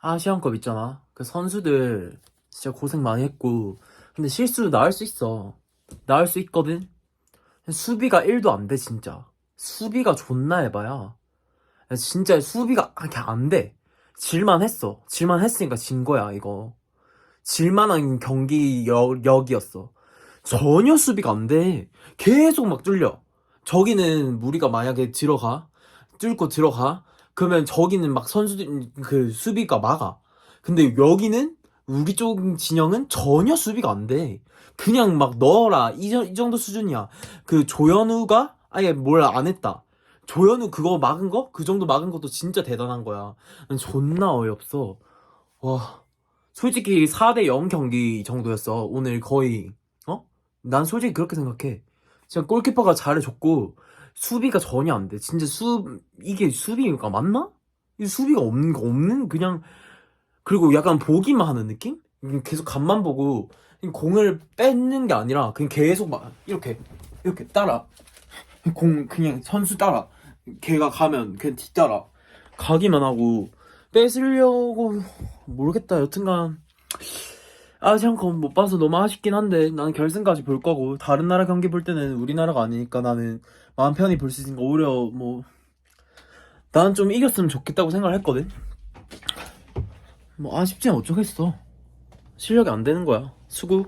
아시안컵 있잖아. 그 선수들 진짜 고생 많이 했고. 근데 실수 나을 수 있어. 나을 수 있거든? 수비가 1도 안 돼, 진짜. 수비가 존나 해봐야. 진짜 수비가 그냥 안 돼. 질만 했어. 질만 했으니까 진 거야, 이거. 질만한 경기력이었어. 전혀 수비가 안 돼. 계속 막 뚫려. 저기는 무리가 만약에 들어가. 뚫고 들어가. 그러면 저기는 막 선수들, 그 수비가 막아. 근데 여기는 우리 쪽 진영은 전혀 수비가 안 돼. 그냥 막 넣어라. 이, 정- 이 정도 수준이야. 그 조현우가 아예 뭘 안 했다. 조현우 그거 막은 거? 그 정도 막은 것도 진짜 대단한 거야. 난 존나 어이없어. 와. 솔직히 4대 0 경기 정도였어. 오늘 거의, 어? 난 솔직히 그렇게 생각해. 진짜 골키퍼가 잘해줬고, 수비가 전혀 안 돼. 진짜 수, 이게 수비가 맞나? 이 수비가 없는, 거 없는, 그냥, 그리고 약간 보기만 하는 느낌? 계속 간만 보고, 공을 뺏는 게 아니라, 그냥 계속 막, 이렇게, 이렇게 따라. 공, 그냥 선수 따라. 걔가 가면, 그냥 뒤따라. 가기만 하고, 뺏으려고, 모르겠다. 여튼간, 아시안컵 못 봐서 너무 아쉽긴 한데, 나는 결승까지 볼 거고, 다른 나라 경기 볼 때는 우리나라가 아니니까 나는 마음 편히 볼 수 있으니까, 오히려 뭐, 나는 좀 이겼으면 좋겠다고 생각을 했거든? 뭐, 아쉽지는 어쩌겠어. 실력이 안 되는 거야. 수고.